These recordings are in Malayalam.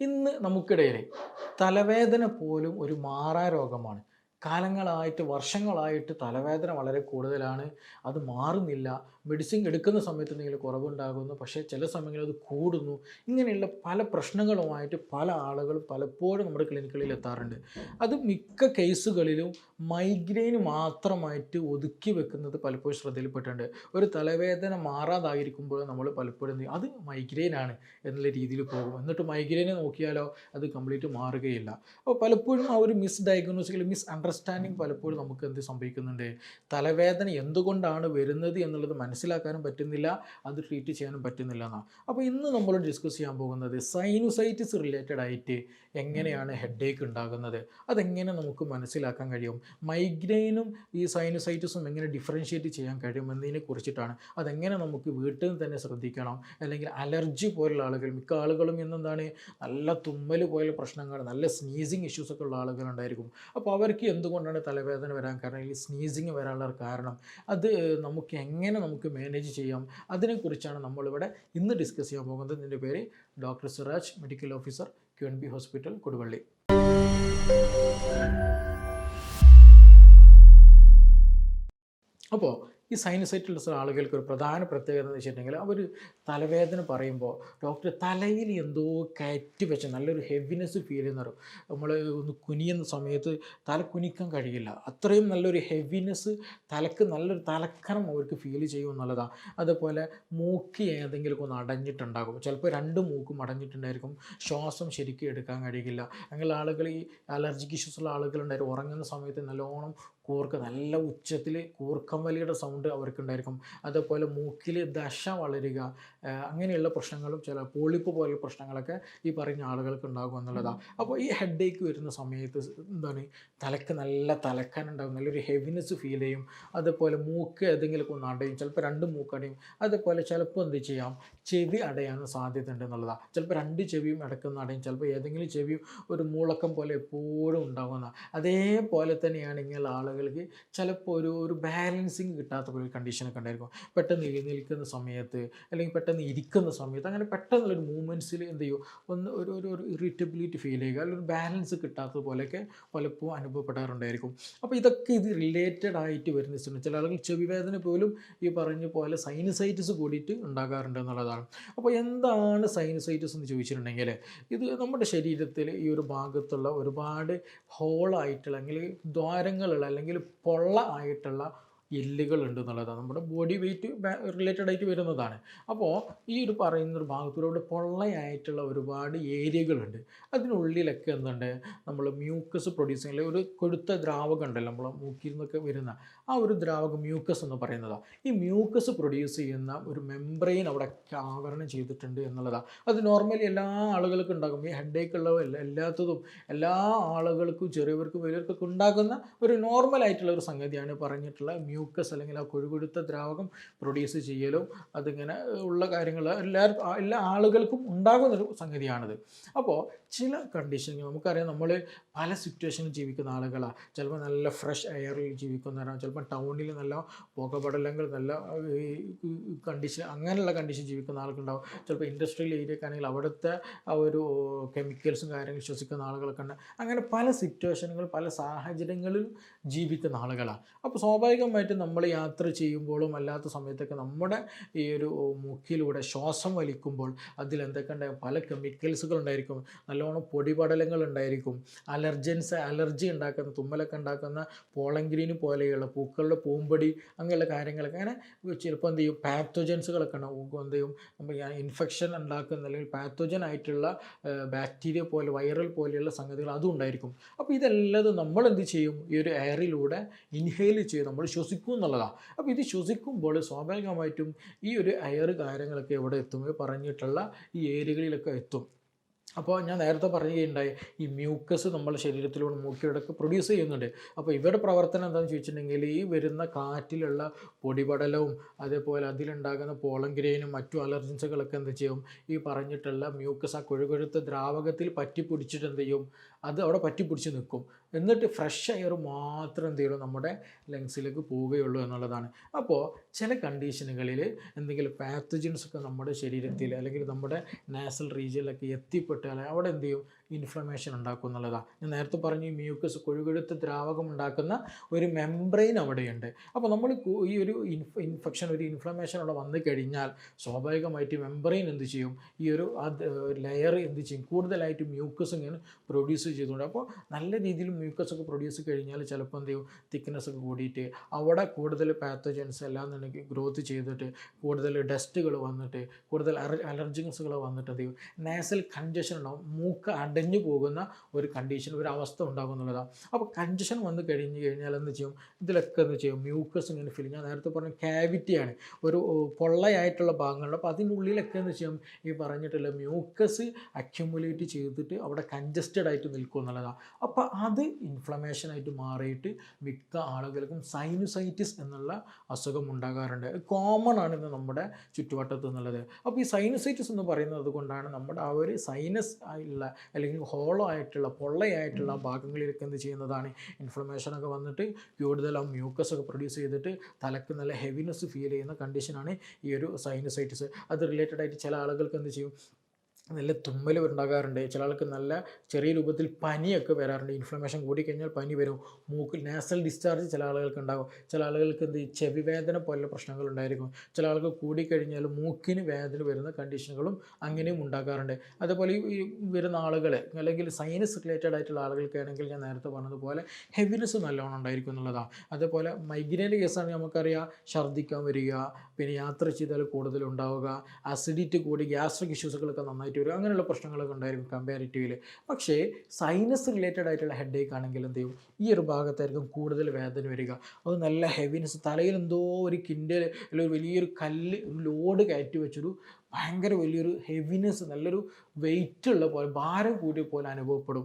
ഇന്ന് നമുക്കിടയിൽ തലവേദന പോലും ഒരു മാറാ രോഗമാണ്. കാലങ്ങളായിട്ട് വർഷങ്ങളായിട്ട് തലവേദന വളരെ കൂടുതലാണ്. അത് മാറുന്നില്ല. മെഡിസിൻ എടുക്കുന്ന സമയത്ത് എന്തെങ്കിലും കുറവുണ്ടാകുന്നു പക്ഷേ ചില സമയങ്ങളിൽ അത് കൂടുന്നു. ഇങ്ങനെയുള്ള പല പ്രശ്നങ്ങളുമായിട്ട് പല ആളുകളും പലപ്പോഴും നമ്മുടെ ക്ലിനിക്കുകളിൽ എത്താറുണ്ട്. അത് മിക്ക കേസുകളിലും മൈഗ്രെയിൻ മാത്രമായിട്ട് ഒതുക്കി വെക്കുന്നത് പലപ്പോഴും ശ്രദ്ധയിൽപ്പെട്ടിട്ടുണ്ട്. ഒരു തലവേദന മാറാതായിരിക്കുമ്പോൾ നമ്മൾ പലപ്പോഴും അത് മൈഗ്രെയിൻ ആണ് എന്നുള്ള രീതിയിൽ പോകും. എന്നിട്ട് മൈഗ്രെയിനെ നോക്കിയാലോ അത് കംപ്ലീറ്റ് മാറുകയില്ല. അപ്പോൾ പലപ്പോഴും ആ ഒരു മിസ് ഡയഗ്നോസിക്കൽ മിസ് അണ്ടർസ്റ്റാൻഡിങ് പലപ്പോഴും നമുക്ക് എന്ത് സംഭവിക്കുന്നുണ്ട്? തലവേദന എന്തുകൊണ്ടാണ് വരുന്നത് എന്നുള്ളത് മനസ്സിലാക്കാനും പറ്റുന്നില്ല അത് ട്രീറ്റ് ചെയ്യാനും പറ്റുന്നില്ല എന്നാണ് അപ്പോൾ ഇന്ന് നമ്മൾ ഡിസ്കസ് ചെയ്യാൻ പോകുന്നത് സൈനുസൈറ്റിസ് റിലേറ്റഡ് ആയിട്ട് എങ്ങനെയാണ് ഹെഡേക്ക് ഉണ്ടാകുന്നത്. അതെങ്ങനെ നമുക്ക് മനസ്സിലാക്കാൻ കഴിയും? മൈഗ്രെയിനും ഈ സൈനുസൈറ്റിസും എങ്ങനെ ഡിഫറൻഷ്യേറ്റ് ചെയ്യാൻ കഴിയും എന്നതിനെ കുറിച്ചിട്ടാണ്. അതെങ്ങനെ നമുക്ക് വീട്ടിൽ നിന്ന് തന്നെ ശ്രദ്ധിക്കണം? അല്ലെങ്കിൽ അലർജി പോലുള്ള ആളുകൾ മിക്ക ആളുകളും ഇന്നെന്താണ്? നല്ല തുമ്മൽ പോലുള്ള പ്രശ്നങ്ങൾ നല്ല സ്നീസിങ് ഇഷ്യൂസ് ഒക്കെ ഉള്ള ആളുകളുണ്ടായിരിക്കും അപ്പോൾ അവർക്ക് എന്തുകൊണ്ടാണ് തലവേദന വരാൻ കാരണം? ഈ സ്നീസിങ് വരാനുള്ള കാരണം? അത് നമുക്ക് എങ്ങനെ നമുക്ക് മാനേജ് ചെയ്യാം. അതിനെക്കുറിച്ചാണ് നമ്മളിവിടെ ഇന്ന് ഡിസ്കസ് ചെയ്യാൻ പോകുന്നത്. ഇതിന്റെ പേര് doctor Siraj medical officer Q N B hospital Koduvally. അപ്പോൾ ഈ സൈനസൈറ്റിലുള്ള ആളുകൾക്ക് ഒരു പ്രധാന പ്രത്യേകത എന്ന് വെച്ചിട്ടുണ്ടെങ്കിൽ അവർ തലവേദന പറയുമ്പോൾ ഡോക്ടർ തലയിൽ എന്തോ കയറ്റി വെച്ച നല്ലൊരു ഹെവിനെസ് ഫീൽ ചെയ്യുന്ന ഒരു നമ്മൾ ഒന്ന് കുനിയുന്ന സമയത്ത് തല കുനിക്കാൻ കഴിയില്ല. അത്രയും നല്ലൊരു ഹെവിനെസ് തലക്ക് നല്ലൊരു തലക്കനം അവർക്ക് ഫീൽ ചെയ്യും എന്നുള്ളതാണ് അതുപോലെ മൂക്ക് ഏതെങ്കിലുമൊക്കെ ഒന്ന് അടഞ്ഞിട്ടുണ്ടാകും. ചിലപ്പോൾ രണ്ട് മൂക്കും അടഞ്ഞിട്ടുണ്ടായിരിക്കും. ശ്വാസം ശരിക്കും എടുക്കാൻ കഴിയില്ല. അങ്ങനെ ആളുകൾ ഈ അലർജിക് ഇഷ്യൂസ് ഉള്ള ആളുകളുണ്ടായിരിക്കും ഉറങ്ങുന്ന സമയത്ത് നല്ലോണം കൂർക്ക നല്ല ഉച്ചത്തിൽ കൂർക്കം വലിയുടെ സൗണ്ട് അവർക്കുണ്ടായിരിക്കും അതേപോലെ മൂക്കിൽ ദശ വളരുക അങ്ങനെയുള്ള പ്രശ്നങ്ങളും ചില പോളിപ്പ് പോലെയുള്ള പ്രശ്നങ്ങളൊക്കെ ഈ പറയുന്ന ആളുകൾക്ക് ഉണ്ടാകും എന്നുള്ളതാണ് അപ്പോൾ ഈ ഹെഡ് ഏക്ക് വരുന്ന സമയത്ത് എന്താണ് തലക്ക് നല്ല തലക്കാൻ ഉണ്ടാകും നല്ലൊരു ഹെവിനെസ് ഫീൽ ചെയ്യും. അതുപോലെ മൂക്ക് ഏതെങ്കിലും ഒന്ന് അടയും ചിലപ്പോൾ രണ്ട് മൂക്കടയും അതുപോലെ ചിലപ്പോൾ എന്ത് ചെയ്യാം? ചെവി അടയാനും സാധ്യത ഉണ്ട് എന്നുള്ളതാണ് ചിലപ്പോൾ രണ്ട് ചെവിയും അടക്കുന്ന അടയും ചിലപ്പോൾ ഏതെങ്കിലും ചെവിയും ഒരു മൂളക്കം പോലെ എപ്പോഴും ഉണ്ടാകുന്ന അതേപോലെ തന്നെയാണ് ഇങ്ങനെയുള്ള ആളുകൾക്ക് ചിലപ്പോൾ ഒരു ഒരു ബാലൻസിങ് കിട്ടാത്ത പോലെ കണ്ടീഷനൊക്കെ ഉണ്ടായിരിക്കും. പെട്ടെന്ന് എഴുന്നേൽക്കുന്ന സമയത്ത് അല്ലെങ്കിൽ പെട്ടെന്ന് ഇരിക്കുന്ന സമയത്ത് അങ്ങനെ പെട്ടെന്നുള്ളൊരു മൂവ്മെന്റ്സിൽ എന്ത് ചെയ്യും? ഒന്ന് ഒരു ഒരു ഒരു ഇറിറ്റബിലിറ്റി ഫീൽ ചെയ്യുക. അല്ലെങ്കിൽ ഒരു ബാലൻസ് കിട്ടാത്തത് പോലെയൊക്കെ പലപ്പോഴും അനുഭവപ്പെടാറുണ്ടായിരിക്കും. അപ്പോൾ ഇതൊക്കെ ഇത് റിലേറ്റഡ് ആയിട്ട് വരുന്ന സ്ഥിതി ചില ആളുകൾ ചെവി വേദന പോലും ഈ പറഞ്ഞ പോലെ സൈനസൈറ്റിസ് കൂടിയിട്ട് ഉണ്ടാകാറുണ്ട് എന്നുള്ളതാണ്. അപ്പോൾ എന്താണ് സൈനസൈറ്റിസ് എന്ന് ചോദിച്ചിട്ടുണ്ടെങ്കിൽ ഇത് നമ്മുടെ ശരീരത്തിൽ ഈ ഒരു ഭാഗത്തുള്ള ഒരുപാട് ഹോളായിട്ടുള്ള അല്ലെങ്കിൽ ദ്വാരങ്ങളുള്ള അല്ലെങ്കിൽ പൊള്ള ആയിട്ടുള്ള എല്ലുകൾ ഉണ്ട് എന്നുള്ളതാണ് നമ്മുടെ ബോഡി വെയിറ്റ് റിലേറ്റഡ് ആയിട്ട് വരുന്നതാണ്. അപ്പോൾ ഈ ഒരു പറയുന്ന ഒരു ഭാഗത്തിലൂടെ പൊള്ളയായിട്ടുള്ള ഒരുപാട് ഏരിയകളുണ്ട്. അതിനുള്ളിലൊക്കെ എന്തുണ്ട്? നമ്മൾ മ്യൂക്കസ് പ്രൊഡ്യൂസ് ഒരു കൊഴുത്ത ദ്രാവകം ഉണ്ടല്ലോ നമ്മൾ മൂക്കിൽ നിന്നൊക്കെ വരുന്ന ആ ഒരു ദ്രാവകം മ്യൂക്കസ് എന്ന് പറയുന്നതാണ് ഈ മ്യൂക്കസ് പ്രൊഡ്യൂസ് ചെയ്യുന്ന ഒരു മെംബ്രെയിൻ അവിടെ ആവരണം ചെയ്തിട്ടുണ്ട് എന്നുള്ളതാണ് അത് നോർമലി എല്ലാ ആളുകൾക്കും ഉണ്ടാകും. ഈ ഹെഡേക്ക് ഉള്ളവല്ല എല്ലാത്തതും എല്ലാ ആളുകൾക്കും ചെറിയവർക്കും വലിയവർക്കൊക്കെ ഉണ്ടാകുന്ന ഒരു നോർമൽ ആയിട്ടുള്ള ഒരു സംഗതിയാണ് പറഞ്ഞിട്ടുള്ള മ്യൂക്കസ് അല്ലെങ്കിൽ ആ കൊഴുകൊടുത്ത ദ്രാവകം പ്രൊഡ്യൂസ് ചെയ്യലും അതിങ്ങനെ ഉള്ള കാര്യങ്ങൾ എല്ലാവർക്കും എല്ലാ ആളുകൾക്കും ഉണ്ടാകുന്നൊരു സംഗതിയാണിത്. അപ്പോൾ ചില കണ്ടീഷനുകൾ നമുക്കറിയാം നമ്മൾ പല സിറ്റുവേഷനിൽ ജീവിക്കുന്ന ആളുകളാണ് ചിലപ്പോൾ നല്ല ഫ്രഷ് എയറിൽ ജീവിക്കുന്നവരാണ് ചിലപ്പോൾ ടൗണിൽ നല്ല പുകപടലങ്ങൾ നല്ല കണ്ടീഷൻ അങ്ങനെയുള്ള കണ്ടീഷൻ ജീവിക്കുന്ന ആളുകളുണ്ടാവും. ചിലപ്പോൾ ഇൻഡസ്ട്രിയൽ ഏരിയക്കാണെങ്കിൽ അവിടുത്തെ ആ ഒരു കെമിക്കൽസും കാര്യങ്ങളും ശ്വസിക്കുന്ന ആളുകളൊക്കെ ഉണ്ട്. അങ്ങനെ പല സിറ്റുവേഷനുകൾ പല സാഹചര്യങ്ങളിൽ ജീവിക്കുന്ന ആളുകളാണ്. അപ്പോൾ സ്വാഭാവികമായിട്ടും നമ്മൾ യാത്ര ചെയ്യുമ്പോഴും അല്ലാത്ത സമയത്തൊക്കെ നമ്മുടെ ഈ ഒരു മൂക്കിലൂടെ ശ്വാസം വലിക്കുമ്പോൾ അതിൽ എന്തൊക്കെ ഉണ്ടാകും പല കെമിക്കൽസുകൾ ഉണ്ടായിരിക്കും. നല്ലോണം പൊടിപടലങ്ങൾ ഉണ്ടായിരിക്കും. അലർജൻസ് അലർജി ഉണ്ടാക്കുന്ന തുമ്മലൊക്കെ ഉണ്ടാക്കുന്ന പോളങ്കിരീന് പോലെയുള്ള പൂക്കളുടെ പൂമ്പൊടി അങ്ങനെയുള്ള കാര്യങ്ങളൊക്കെ. അങ്ങനെ ചിലപ്പോൾ എന്ത് ചെയ്യും? പാത്തോജൻസുകളൊക്കെ ഉണ്ടാവും. എന്ത് ചെയ്യും? ഇൻഫെക്ഷൻ ഉണ്ടാക്കുന്ന അല്ലെങ്കിൽ പാത്തോജൻ ആയിട്ടുള്ള ബാക്ടീരിയ പോലെ വൈറൽ പോലെയുള്ള സംഗതികൾ അതും ഉണ്ടായിരിക്കും. അപ്പോൾ ഇതെല്ലാം നമ്മൾ എന്ത് ചെയ്യും? ഈ ഒരു എയറിലൂടെ ഇൻഹെയിൽ ചെയ്ത് നമ്മൾ ശ്വസിക്കും എന്നുള്ളതാണ്. അപ്പോൾ ഇത് ശ്വസിക്കുമ്പോൾ സ്വാഭാവികമായിട്ടും ഈ ഒരു എയർ കാര്യങ്ങളൊക്കെ എവിടെ എത്തും? പറഞ്ഞിട്ടുള്ള ഈ ഏരിയകളിലൊക്കെ എത്തും. അപ്പോൾ ഞാൻ നേരത്തെ പറയുകയുണ്ടായി ഈ മ്യൂക്കസ് നമ്മുടെ ശരീരത്തിലൂടെ മൂക്കിലൂടെയൊക്കെ പ്രൊഡ്യൂസ് ചെയ്യുന്നുണ്ട്. അപ്പോൾ ഇവരുടെ പ്രവർത്തനം എന്താണെന്ന് ചോദിച്ചിട്ടുണ്ടെങ്കിൽ ഈ വരുന്ന കാറ്റിലുള്ള പൊടിപടലവും അതേപോലെ അതിലുണ്ടാകുന്ന പോളങ്കിരേനും മറ്റു അലർജൻസുകളൊക്കെ എന്ത് ചെയ്യും? ഈ പറഞ്ഞിട്ടുള്ള മ്യൂക്കസ് ആ കൊഴുകൊഴുത്ത ദ്രാവകത്തിൽ പറ്റി പിടിച്ചിട്ട് എന്ത് ചെയ്യും? അത് അവിടെ പറ്റി പിടിച്ച് നിൽക്കും. എന്നിട്ട് ഫ്രഷ് എയർ മാത്രം എന്ത് ചെയ്യുള്ളൂ നമ്മുടെ ലങ്സിലേക്ക് പോവുകയുള്ളൂ എന്നുള്ളതാണ്. അപ്പോൾ ചില കണ്ടീഷനുകളിൽ എന്തെങ്കിലും പാത്തജൻസ് ഒക്കെ നമ്മുടെ ശരീരത്തിൽ അല്ലെങ്കിൽ നമ്മുടെ നാസൽ റീജിയനിലൊക്കെ എത്തിപ്പെട്ടാൽ അവിടെ എന്ത് ചെയ്യും? ഇൻഫ്ലമേഷൻ ഉണ്ടാക്കും എന്നുള്ളതാണ് ഞാൻ നേരത്തെ പറഞ്ഞു മ്യൂക്കസ് കൊഴുകൊഴുത്ത് ദ്രാവകം ഉണ്ടാക്കുന്ന ഒരു മെംബ്രെയിൻ അവിടെയുണ്ട്. അപ്പോൾ നമ്മൾ ഈ ഒരു ഇൻഫ ഇൻഫെക്ഷൻ ഒരു ഇൻഫ്ലമേഷൻ അവിടെ വന്നു കഴിഞ്ഞാൽ സ്വാഭാവികമായിട്ട് മെംബ്രെയിൻ എന്ത് ചെയ്യും? ഈ ഒരു ലെയർ എന്ത് ചെയ്യും? കൂടുതലായിട്ട് മ്യൂക്കസ് ഇങ്ങനെ പ്രൊഡ്യൂസ് ചെയ്തുകൊണ്ട് അപ്പോൾ നല്ല രീതിയിൽ മ്യൂക്കസ് ഒക്കെ പ്രൊഡ്യൂസ് കഴിഞ്ഞാൽ ചിലപ്പോൾ എന്ത് ചെയ്യും? തിക്നെസ് ഒക്കെ കൂടിയിട്ട് അവിടെ കൂടുതൽ പാത്തജൻസ് എല്ലാം എന്നുണ്ടെങ്കിൽ ഗ്രോത്ത് ചെയ്തിട്ട് കൂടുതൽ ഡസ്റ്റുകൾ വന്നിട്ട് കൂടുതൽ അലർജിൻസുകൾ വന്നിട്ട് എന്ത് ചെയ്യും? നാസൽ കൺജഷൻ ഉണ്ടാവും. മൂക്ക് അടഞ്ഞു പോകുന്ന ഒരു കണ്ടീഷൻ ഒരു അവസ്ഥ ഉണ്ടാകും എന്നുള്ളതാണ് അപ്പോൾ കൺജഷൻ വന്നു കഴിഞ്ഞ് കഴിഞ്ഞാൽ എന്ത് ചെയ്യും? ഇതിലൊക്കെ എന്ത് ചെയ്യും? മ്യൂക്കസ് ഇങ്ങനെ ഫില്ലിങ് ഞാൻ നേരത്തെ പറഞ്ഞ ക്യാവിറ്റിയാണ് ഒരു പൊള്ളയായിട്ടുള്ള ഭാഗങ്ങളുണ്ട് അപ്പോൾ അതിന്റെ ഉള്ളിലൊക്കെ എന്ന് ചെയ്യും? ഈ പറഞ്ഞിട്ടുള്ള മ്യൂക്കസ് അക്യുമുലേറ്റ് ചെയ്തിട്ട് അവിടെ കൺജസ്റ്റഡ് ആയിട്ട് നിൽക്കും എന്നുള്ളതാണ് അപ്പോൾ അത് ഇൻഫ്ലമേഷൻ ആയിട്ട് മാറിയിട്ട് മിക്ക ആളുകൾക്കും സൈനുസൈറ്റിസ് എന്നുള്ള അസുഖം ഉണ്ടാകാറുണ്ട്. കോമൺ ആണ് ഇന്ന് നമ്മുടെ ചുറ്റുവട്ടത്ത് എന്നുള്ളത്. അപ്പോൾ ഈ സൈനുസൈറ്റിസ് എന്ന് പറയുന്നത് കൊണ്ടാണ് നമ്മുടെ ആ ഒരു സൈനസ് ആയിട്ടുള്ള അല്ലെങ്കിൽ ഹോളോ ആയിട്ടുള്ള പൊള്ളയായിട്ടുള്ള ഭാഗങ്ങളിലൊക്കെ എന്ത് ചെയ്യുന്നതാണ്? ഇൻഫ്ലമേഷനൊക്കെ വന്നിട്ട് കൂടുതൽ ആ മ്യൂക്കസ് ഒക്കെ പ്രൊഡ്യൂസ് ചെയ്തിട്ട് തലക്ക് നല്ല ഹെവിനെസ് ഫീൽ ചെയ്യുന്ന കണ്ടീഷനാണ് ഈ ഒരു സൈനസൈറ്റിസ് അത് റിലേറ്റഡ് ആയിട്ട് ചില ആളുകൾക്ക് എന്ത് ചെയ്യും? നല്ല തുമ്മൽ ഉണ്ടാകാറുണ്ട്. ചില ആൾക്ക് നല്ല ചെറിയ രൂപത്തിൽ പനിയൊക്കെ വരാറുണ്ട്. ഇൻഫ്ലമേഷൻ കൂടിക്കഴിഞ്ഞാൽ പനി വരും. മൂക്കിൽ നാസൽ ഡിസ്ചാർജ് ചില ആളുകൾക്ക് ഉണ്ടാകും. ചില ആളുകൾക്ക് എന്ത് ചെവി വേദന പോലുള്ള പ്രശ്നങ്ങൾ ഉണ്ടായിരിക്കും. ചില ആൾക്ക് കൂടിക്കഴിഞ്ഞാൽ മൂക്കിന് വേദന വരുന്ന കണ്ടീഷനുകളും അങ്ങനെയും ഉണ്ടാകാറുണ്ട്. അതുപോലെ ഈ- വരുന്ന ആളുകൾ അല്ലെങ്കിൽ സൈനസ് റിലേറ്റഡ് ആയിട്ടുള്ള ആളുകൾക്കാണെങ്കിൽ ഞാൻ നേരത്തെ പറഞ്ഞതുപോലെ ഹെവിനെസ് നല്ലോണം ഉണ്ടായിരിക്കും എന്നുള്ളതാണ്. അതേപോലെ മൈഗ്രെയിന്റെ കേസാണ് നമുക്കറിയാം. ഛർദ്ദിക്കാൻ വരിക പിന്നെ യാത്ര ചെയ്താൽ കൂടുതൽ ഉണ്ടാവുക അസിഡിറ്റി കൂടി ഗ്യാസ്ട്രിക് ഇഷ്യൂസുകളൊക്കെ നന്നായിട്ട് വരും. അങ്ങനെയുള്ള പ്രശ്നങ്ങളൊക്കെ ഉണ്ടായിരിക്കും കമ്പാരിറ്റീവിൽ പക്ഷേ സൈനസ് റിലേറ്റഡ് ആയിട്ടുള്ള ഹെഡ് ഏക്ക് ആണെങ്കിൽ എന്ത് ചെയ്യും? ഈ ഒരു ഭാഗത്തായിരിക്കും കൂടുതൽ വേദന വരിക. അത് നല്ല ഹെവിനെസ് തലയിൽ എന്തോ ഒരു കിൻഡൽ അല്ലെങ്കിൽ വലിയൊരു കല്ല് ഒരു ലോഡ് കയറ്റി വെച്ചൊരു ഭയങ്കര വലിയൊരു ഹെവിനെസ് നല്ലൊരു വെയിറ്റ് ഉള്ള പോലെ ഭാരം കൂടിയ പോലെ അനുഭവപ്പെടും.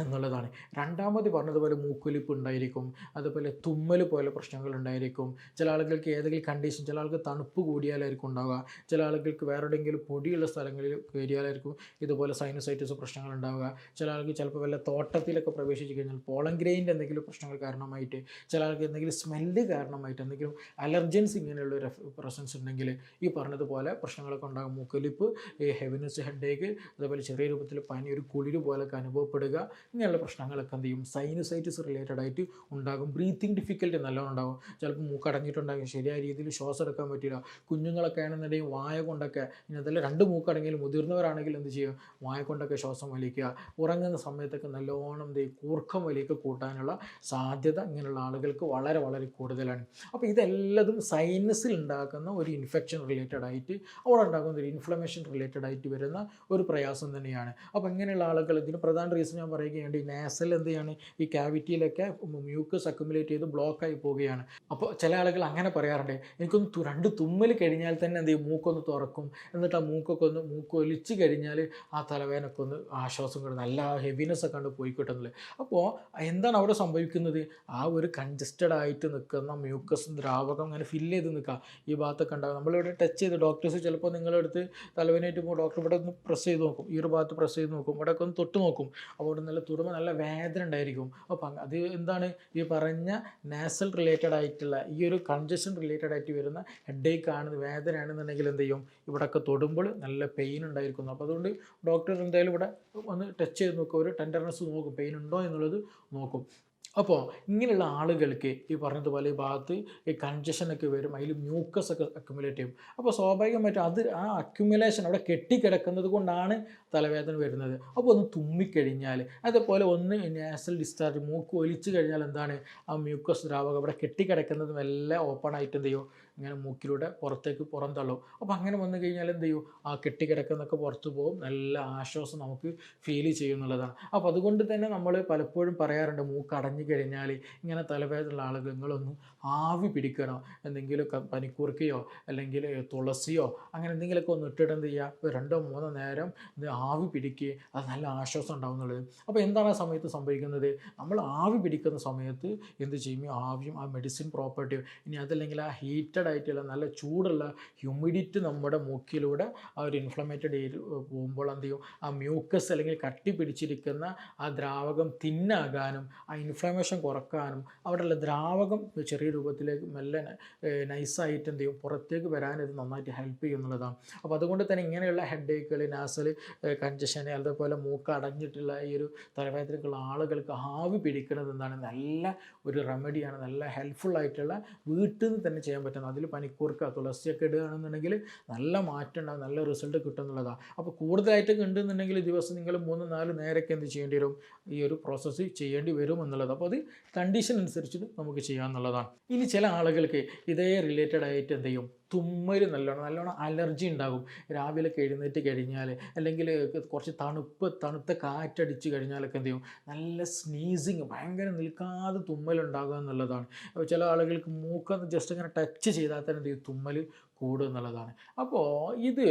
എന്നുള്ളതാണ്. രണ്ടാമത് പറഞ്ഞതുപോലെ മൂക്കൊലിപ്പ് ഉണ്ടായിരിക്കും. അതുപോലെ തുമ്മൽ പോലെ പ്രശ്നങ്ങൾ ഉണ്ടായിരിക്കും. ചില ആളുകൾക്ക് ഏതെങ്കിലും കണ്ടീഷൻ ചില ആൾക്ക് തണുപ്പ് കൂടിയാലായിരിക്കും ഉണ്ടാവുക. ചില ആളുകൾക്ക് വേറെ എവിടെയെങ്കിലും പൊടിയുള്ള സ്ഥലങ്ങളിൽ കയറിയാലായിരിക്കും ഇതുപോലെ സൈനസൈറ്റിസ് പ്രശ്നങ്ങൾ ഉണ്ടാവുക. ചില ആൾക്ക് ചിലപ്പോൾ വല്ല തോട്ടത്തിലൊക്കെ പ്രവേശിച്ച് കഴിഞ്ഞാൽ പോളൻ ഗ്രെയിന്റെ എന്തെങ്കിലും പ്രശ്നങ്ങൾ കാരണമായിട്ട് ചില ആൾക്ക് എന്തെങ്കിലും സ്മെല്ല് കാരണമായിട്ട് എന്തെങ്കിലും അലർജൻസ് ഇങ്ങനെയുള്ള പ്രസൻസ് ഉണ്ടെങ്കിൽ ഈ പറഞ്ഞതുപോലെ പ്രശ്നങ്ങളൊക്കെ ഉണ്ടാകും. മൂക്കൊലിപ്പ് ഹെവിനെസ് ഹെഡേക്ക് അതുപോലെ ചെറിയ രൂപത്തിൽ പനി ഒരു കുളിര് പോലൊക്കെ അനുഭവപ്പെടുക. ഇങ്ങനെയുള്ള പ്രശ്നങ്ങളൊക്കെ എന്ത് ചെയ്യും? സൈനസൈറ്റിസ് റിലേറ്റഡ് ആയിട്ട് ഉണ്ടാകും. ബ്രീത്തിങ് ഡിഫിക്കൽറ്റി നല്ലോണം ഉണ്ടാകും. ചിലപ്പോൾ മൂക്കടഞ്ഞിട്ടുണ്ടാകും ശരിയായ രീതിയിൽ ശ്വാസം എടുക്കാൻ പറ്റില്ല. കുഞ്ഞുങ്ങളൊക്കെ ആണെന്നുണ്ടെങ്കിൽ വായ കൊണ്ടൊക്കെ ഇനി അതല്ല രണ്ട് മൂക്കടങ്ങിയാലും മുതിർന്നവരാണെങ്കിൽ എന്ത് ചെയ്യും? വായ കൊണ്ടൊക്കെ ശ്വാസം വലിക്കുക. ഉറങ്ങുന്ന സമയത്തൊക്കെ നല്ലോണം എന്ത് ചെയ്യും? കൂർക്കം വലിയൊക്കെ കൂട്ടാനുള്ള സാധ്യത ഇങ്ങനെയുള്ള ആളുകൾക്ക് വളരെ വളരെ കൂടുതലാണ്. അപ്പോൾ ഇതെല്ലതും സൈനസിൽ ഉണ്ടാക്കുന്ന ഒരു ഇൻഫെക്ഷൻ റിലേറ്റഡ് ആയിട്ട് അവിടെ ഉണ്ടാകുന്ന ഒരു ഇൻഫ്ലമേഷൻ റിലേറ്റഡ് ആയിട്ട് വരുന്ന ഒരു പ്രയാസം തന്നെയാണ്. അപ്പോൾ ഇങ്ങനെയുള്ള ആളുകൾ ഇതിന് പ്രധാന റീസൺ ഞാൻ പറയുകയാണ് ഈ നാസൽ എന്ത് ചെയ്യാണ്? ഈ ക്യാവിറ്റിയിലൊക്കെ മ്യൂക്കസ് അക്യുമുലേറ്റ് ചെയ്ത് ബ്ലോക്ക് ആയി പോവുകയാണ്. അപ്പോൾ ചില ആളുകൾ അങ്ങനെ പറയാറുണ്ട്. എനിക്കൊന്ന് രണ്ട് തുമ്മൽ കഴിഞ്ഞാൽ തന്നെ എന്ത് ചെയ്യും? മൂക്കൊന്ന് തുറക്കും. എന്നിട്ട് ആ മൂക്കൊക്കെ ഒന്ന് മൂക്ക് ഒലിച്ച് കഴിഞ്ഞാൽ ആ തലവേനൊക്കെ ഒന്ന് ആശ്വാസം കിട്ടും. നല്ല ഹെവിനെസ് ഒക്കെ കണ്ട് പോയി കിട്ടുന്നില്ല അപ്പോൾ എന്താണ് അവിടെ സംഭവിക്കുന്നത്? ആ ഒരു കൺജസ്റ്റഡ് ആയിട്ട് നിൽക്കുന്ന മ്യൂക്കസ് ദ്രാവകം അങ്ങനെ ഫില്ല് ചെയ്ത് നിൽക്കുക. ഈ ഭാഗത്തൊക്കെ ഉണ്ടാകും നമ്മളിവിടെ ടച്ച് ചെയ്ത് ഡോക്ടേഴ്സ് ചിലപ്പോൾ നിങ്ങളെടുത്ത് തലവേനായിട്ട് പോകുമ്പോൾ ഡോക്ടർ ഇവിടെ ഒന്ന് പ്രസ് ചെയ്ത് നോക്കും. ഈ ഒരു ഭാഗത്ത് പ്രസ് ചെയ്ത് നോക്കും. ഇവിടെയൊക്കെ ഒന്ന് തൊട്ട് നോക്കും. അപ്പോൾ ഇവിടെ നല്ല തൊടുമ്പോൾ നല്ല വേദന ഉണ്ടായിരിക്കും. അപ്പോൾ അത് എന്താണ്? ഈ പറഞ്ഞ നാസൽ റിലേറ്റഡ് ആയിട്ടുള്ള ഈ ഒരു കൺജഷൻ റിലേറ്റഡ് ആയിട്ട് വരുന്ന ഹെഡേക്ക് ആണ് വേദനയാണെന്നുണ്ടെങ്കിൽ എന്ത് ചെയ്യും? ഇവിടെയൊക്കെ തൊടുമ്പോൾ നല്ല പെയിൻ ഉണ്ടായിരിക്കുന്നു. അപ്പോൾ അതുകൊണ്ട് ഡോക്ടർ എന്തായാലും ഇവിടെ ഒന്ന് ടച്ച് ചെയ്ത് നോക്കും. ഒരു ടെൻഡർനെസ് നോക്കും. പെയിൻ ഉണ്ടോ എന്നുള്ളത് നോക്കും. അപ്പോൾ ഇങ്ങനെയുള്ള ആളുകൾക്ക് ഈ പറഞ്ഞതുപോലെ ഈ ഭാഗത്ത് ഈ കൺജഷനൊക്കെ വരും അതിൽ മ്യൂക്കസ് ഒക്കെ അക്യുമുലേറ്റ് ചെയ്യും. അപ്പോൾ സ്വാഭാവികമായിട്ടും അത് ആ അക്യുമുലേഷൻ അവിടെ കെട്ടിക്കിടക്കുന്നത് കൊണ്ടാണ് തലവേദന വരുന്നത്. അപ്പോൾ ഒന്ന് തുമ്മിക്കഴിഞ്ഞാൽ അതേപോലെ ഒന്ന് നാസൽ ഡിസ്ചാർജ് മൂക്ക് ഒലിച്ചു കഴിഞ്ഞാൽ എന്താണ്? ആ മ്യൂക്കസ് ദ്രാവകം അവിടെ കെട്ടിക്കിടക്കുന്നത് എല്ലാം ഓപ്പൺ ആയിട്ട് എന്ത് ചെയ്യും? ഇങ്ങനെ മൂക്കിലൂടെ പുറത്തേക്ക് പുറം തള്ളും. അപ്പോൾ അങ്ങനെ വന്നു കഴിഞ്ഞാൽ എന്ത് ചെയ്യും? ആ കെട്ടിക്കിടക്കുന്നൊക്കെ പുറത്ത് പോകും. നല്ല ആശ്വാസം നമുക്ക് ഫീൽ ചെയ്യുന്നുള്ളതാണ് അപ്പോൾ അതുകൊണ്ട് തന്നെ നമ്മൾ പലപ്പോഴും പറയാറുണ്ട് മൂക്ക് അടഞ്ഞു കഴിഞ്ഞാൽ ഇങ്ങനെ തലവേദനയുള്ള ആളുകൾ നിങ്ങളൊന്ന് ആവി പിടിക്കണം? എന്തെങ്കിലും പനിക്കൂർക്കയോ അല്ലെങ്കിൽ തുളസിയോ അങ്ങനെ എന്തെങ്കിലുമൊക്കെ ഒന്ന് ഇട്ടിട്ട് എന്ത് ചെയ്യുക? രണ്ടോ മൂന്നോ നേരം ഇത് ആവി പിടിക്കുക അത് നല്ല ആശ്വാസം ഉണ്ടാവും എന്നുള്ളത്. അപ്പോൾ എന്താണ് ആ സമയത്ത് സംഭവിക്കുന്നത്? നമ്മൾ ആവി പിടിക്കുന്ന സമയത്ത് എന്ത് ചെയ്യും? ആവിയും ആ മെഡിസിൻ പ്രോപ്പർട്ടിയും ഇനി അതല്ലെങ്കിൽ ആ ഹീറ്റഡ് ആയിട്ടുള്ള നല്ല ചൂടുള്ള ഹ്യൂമിഡിറ്റി നമ്മുടെ മൂക്കിലൂടെ ആ ഒരു ഇൻഫ്ലമേറ്റഡ് ഏരി പോകുമ്പോൾ എന്ത് ചെയ്യും? ആ മ്യൂക്കസ് അല്ലെങ്കിൽ കട്ടി പിടിച്ചിരിക്കുന്ന ആ ദ്രാവകം തിന്നാകാനും ആ ഇൻഫ്ലമേഷൻ കുറക്കാനും അവിടെയുള്ള ദ്രാവകം ചെറിയ രൂപത്തിലേക്ക് മെല്ലെ നൈസായിട്ട് എന്ത് ചെയ്യും? പുറത്തേക്ക് വരാൻ ഇത് നന്നായിട്ട് ഹെൽപ്പ് ചെയ്യും എന്നുള്ളതാണ് അപ്പോൾ അതുകൊണ്ട് തന്നെ ഇങ്ങനെയുള്ള ഹെഡ് ഏക്കുകൾ നാസൽ കൺജഷൻ അതുപോലെ മൂക്ക് അടഞ്ഞിട്ടുള്ള ഈ ഒരു തലവേദനയ്ക്കുള്ള ആളുകൾക്ക് ആവി പിടിക്കുന്നത് എന്താണ്? നല്ല ഒരു റെമഡിയാണ് നല്ല ഹെൽപ്ഫുൾ ആയിട്ടുള്ള വീട്ടിൽ നിന്ന് തന്നെ ചെയ്യാൻ പറ്റുന്നത് അതിൽ പനിക്കൂർക്ക തുളസിയൊക്കെ ഇടുകയാണെന്നുണ്ടെങ്കിൽ നല്ല മാറ്റം ഉണ്ടാകും നല്ല റിസൾട്ട് കിട്ടും എന്നുള്ളതാണ് അപ്പോൾ കൂടുതലായിട്ട് കണ്ടെന്നുണ്ടെങ്കിൽ ദിവസം നിങ്ങൾ മൂന്ന് നാല് നേരൊക്കെ എന്ത് ചെയ്യേണ്ടി വരും? ഈ ഒരു പ്രോസസ്സ് ചെയ്യേണ്ടി വരും എന്നുള്ളത്. അപ്പോൾ അത് കണ്ടീഷൻ അനുസരിച്ചിട്ട് നമുക്ക് ചെയ്യാമെന്നുള്ളതാണ് ഇനി ചില ആളുകൾക്ക് ഇതേ റിലേറ്റഡ് ആയിട്ട് എന്ത് ചെയ്യും? തുമ്മൽ നല്ലോണം നല്ലോണം അലർജി ഉണ്ടാകും. രാവിലെ എഴുന്നേറ്റ് കഴിഞ്ഞാൽ അല്ലെങ്കിൽ കുറച്ച് തണുപ്പ് തണുത്ത കാറ്റടിച്ച് കഴിഞ്ഞാലൊക്കെ എന്ത് ചെയ്യും? നല്ല സ്നീസിങ് ഭയങ്കര നിൽക്കാതെ തുമ്മലുണ്ടാകുക എന്നുള്ളതാണ്. ചില ആളുകൾക്ക് മൂക്കൊന്ന് ജസ്റ്റ് ഇങ്ങനെ ടച്ച് ചെയ്താൽ തന്നെ എന്ത് ചെയ്യും? തുമ്മൽ കൂടുക എന്നുള്ളതാണ് അപ്പോൾ ഇത്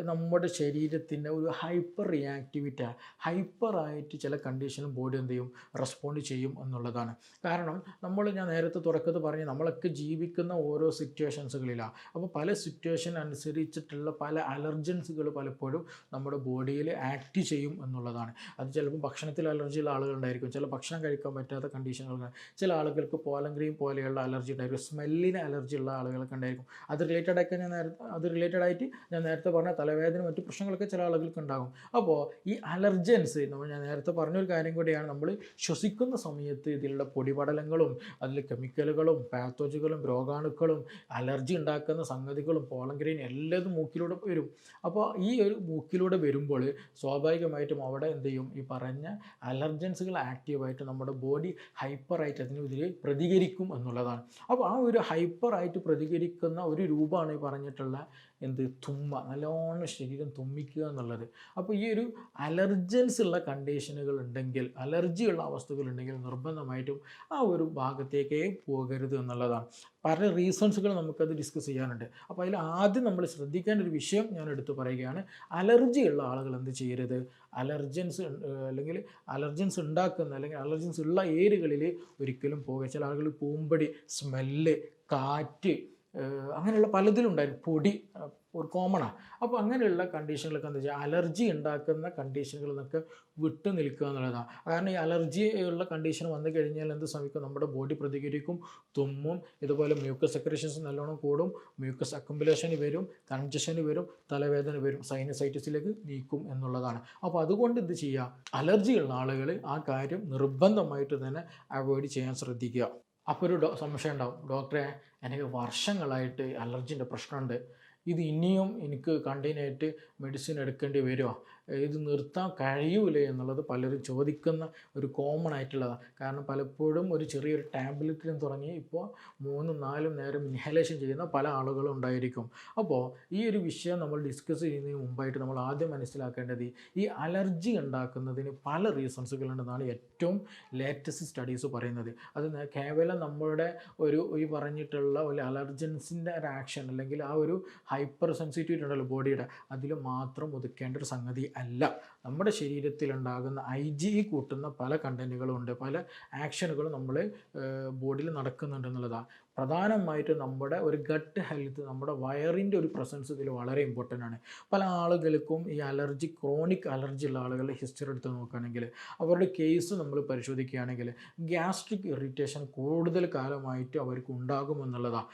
നമ്മുടെ ശരീരത്തിന്റെ ഒരു ഹൈപ്പർ റിയാക്ടിവിറ്റി ഹൈപ്പറായിട്ട് ചില കണ്ടീഷനും ബോഡി എന്ത് ചെയ്യും? റെസ്പോണ്ട് ചെയ്യും എന്നുള്ളതാണ്. കാരണം നമ്മൾ ഞാൻ നേരത്തെ തുടക്കത്ത് പറഞ്ഞ് നമ്മളൊക്കെ ജീവിക്കുന്ന ഓരോ സിറ്റുവേഷൻസുകളിലാണ് അപ്പോൾ പല സിറ്റുവേഷൻ അനുസരിച്ചിട്ടുള്ള പല അലർജൻസുകൾ പലപ്പോഴും നമ്മുടെ ബോഡിയിൽ ആക്ട് ചെയ്യും എന്നുള്ളതാണ്. അത് ചിലപ്പോൾ ഭക്ഷണത്തിൽ അലർജിയുള്ള ആളുകളുണ്ടായിരിക്കും ചില ഭക്ഷണം കഴിക്കാൻ പറ്റാത്ത കണ്ടീഷനുകൾ ചില ആളുകൾക്ക് പോലങ്കരിയും ക്രീം പോലെയുള്ള അലർജി ഉണ്ടായിരിക്കും. സ്മെല്ലിന് അലർജി ഉള്ള ആളുകളൊക്കെ ഉണ്ടായിരിക്കും. അത് റിലേറ്റഡ് ആയിട്ട് ഞാൻ നേരത്തെ അത് റിലേറ്റഡ് ആയിട്ട് ഞാൻ നേരത്തെ പറഞ്ഞ തലവേദന മറ്റു പ്രശ്നങ്ങളൊക്കെ ചില ആളുകൾക്ക് ഉണ്ടാകും അപ്പോൾ ഈ അലർജൻസ് നമ്മൾ ഞാൻ നേരത്തെ പറഞ്ഞൊരു കാര്യം കൂടിയാണ് നമ്മൾ ശ്വസിക്കുന്ന സമയത്ത് ഇതിലുള്ള പൊടിപടലങ്ങളും അതിൽ കെമിക്കലുകളും പാത്തോജുകളും രോഗാണുക്കളും അലർജി ഉണ്ടാക്കുന്ന സംഗതികളും പോളങ്കരിയും എല്ലാതും മൂക്കിലൂടെ വരും. അപ്പോൾ ഈ ഒരു മൂക്കിലൂടെ വരുമ്പോൾ സ്വാഭാവികമായിട്ടും അവിടെ എന്ത് ചെയ്യും? ഈ പറഞ്ഞ അലർജൻസുകൾ ആക്റ്റീവായിട്ട് നമ്മുടെ ബോഡി ഹൈപ്പറായിട്ട് അതിനെതിരെ പ്രതികരിക്കും എന്നുള്ളതാണ്. അപ്പോൾ ആ ഒരു ഹൈപ്പറായിട്ട് പ്രതികരിക്കുന്ന ഒരു രൂപമാണ് പറഞ്ഞിട്ടുള്ള എന്ത് തുമ്മ നല്ലോണം ശരീരം തുമ്മിക്കുക എന്നുള്ളത്. അപ്പോൾ ഈ ഒരു അലർജൻസ് ഉള്ള കണ്ടീഷനുകൾ ഉണ്ടെങ്കിൽ അലർജിയുള്ള അവസ്ഥകൾ ഉണ്ടെങ്കിൽ നിർബന്ധമായിട്ടും ആ ഒരു ഭാഗത്തേക്കേ പോകരുത് എന്നുള്ളതാണ്. പല റീസൺസുകൾ നമുക്കത് ഡിസ്കസ് ചെയ്യാനുണ്ട്. അപ്പോൾ അതിൽ ആദ്യം നമ്മൾ ശ്രദ്ധിക്കേണ്ട ഒരു വിഷയം ഞാൻ എടുത്തു പറയുകയാണ്. അലർജി ഉള്ള ആളുകൾ എന്ത് ചെയ്യരുത്? അലർജൻസ് അല്ലെങ്കിൽ അലർജൻസ് ഉണ്ടാക്കുന്ന അല്ലെങ്കിൽ അലർജൻസ് ഉള്ള ഏരുകളിൽ ഒരിക്കലും പോകുക ചില ആളുകൾ പൂമ്പടി സ്മെല്ല് കാറ്റ് അങ്ങനെയുള്ള പലതിലും ഉണ്ടായിരുന്നു. പൊടി ഒരു കോമണാണ് അപ്പോൾ അങ്ങനെയുള്ള കണ്ടീഷനുകളൊക്കെ എന്താ വെച്ചാൽ അലർജി ഉണ്ടാക്കുന്ന കണ്ടീഷനുകളിൽ നിന്നൊക്കെ വിട്ടു നിൽക്കുക എന്നുള്ളതാണ് കാരണം ഈ അലർജി ഉള്ള കണ്ടീഷൻ വന്നു കഴിഞ്ഞാൽ എന്ത് സംഭവിക്കും? നമ്മുടെ ബോഡി പ്രതികരിക്കും തുമ്മും ഇതുപോലെ മ്യൂക്കസ് സെക്രേഷൻസ് നല്ലോണം കൂടും മ്യൂക്കസ് അക്കുമുലേഷന് വരും കൺജഷന് വരും തലവേദന വരും സൈനസൈറ്റിസിലേക്ക് നീക്കും എന്നുള്ളതാണ്. അപ്പോൾ അതുകൊണ്ട് എന്ത് ചെയ്യുക? അലർജി ഉള്ള ആളുകൾ ആ കാര്യം നിർബന്ധമായിട്ട് തന്നെ അവോയ്ഡ് ചെയ്യാൻ ശ്രദ്ധിക്കുക. അപ്പോൾ ഒരു സംശയം ഉണ്ടാവും. ഡോക്ടറെ എനിക്ക് വർഷങ്ങളായിട്ട് അലർജിന്റെ പ്രശ്നമുണ്ട്. ഇത് ഇനിയും എനിക്ക് കണ്ടിന്യൂ ആയിട്ട് മെഡിസിൻ എടുക്കേണ്ടി വരുമോ ഇത് നിർത്താൻ കഴിയൂല എന്നുള്ളത് പലരും ചോദിക്കുന്ന ഒരു കോമൺ ആയിട്ടുള്ളതാണ്. കാരണം പലപ്പോഴും ഒരു ചെറിയൊരു ടാബ്ലറ്റിലും തുടങ്ങി ഇപ്പോൾ മൂന്നും നാലും നേരം ഇൻഹലേഷൻ ചെയ്യുന്ന പല ആളുകളും ഉണ്ടായിരിക്കും. അപ്പോൾ ഈ ഒരു വിഷയം നമ്മൾ ഡിസ്കസ് ചെയ്യുന്നതിന് മുമ്പായിട്ട് നമ്മൾ ആദ്യം മനസ്സിലാക്കേണ്ടത് ഈ അലർജി ഉണ്ടാക്കുന്നതിന് പല റീസൺസുകളുണ്ടെന്നാണ് ഏറ്റവും ലേറ്റസ്റ്റ് സ്റ്റഡീസ് പറയുന്നത്. അത് കേവലം നമ്മളുടെ ഒരു ഈ പറഞ്ഞിട്ടുള്ള ഒരു അലർജൻസിന്റെ ഒരു ആക്ഷൻ അല്ലെങ്കിൽ ആ ഒരു ഹൈപ്പർ സെൻസിറ്റിവിറ്റി ഉണ്ടല്ലോ ബോഡിയുടെ അതിൽ മാത്രം ഒതുക്കേണ്ട ഒരു സംഗതി അല്ല നമ്മുടെ ശരീരത്തിലുണ്ടാകുന്ന ഐ ജി കൂട്ടുന്ന പല കണ്ടന്റുകളും ഉണ്ട്. പല ആക്ഷനുകളും നമ്മൾ ബോഡിയിൽ നടക്കുന്നുണ്ട് എന്നുള്ളതാണ് പ്രധാനമായിട്ടും നമ്മുടെ ഒരു ഗട്ട് ഹെൽത്ത് നമ്മുടെ വയറിന്റെ ഒരു പ്രസൻസ് ഇതിൽ വളരെ ഇമ്പോർട്ടന്റ് ആണ്. പല ആളുകൾക്കും ഈ അലർജി ക്രോണിക് അലർജി ഉള്ള ആളുകളുടെ ഹിസ്റ്ററി എടുത്ത് നോക്കുകയാണെങ്കിൽ അവരുടെ കേസ് നമ്മൾ പരിശോധിക്കുകയാണെങ്കിൽ ഗ്യാസ്ട്രിക് ഇറിറ്റേഷൻ കൂടുതൽ കാലമായിട്ട് അവർക്ക് ഉണ്ടാകുമെന്നുള്ളതാണ്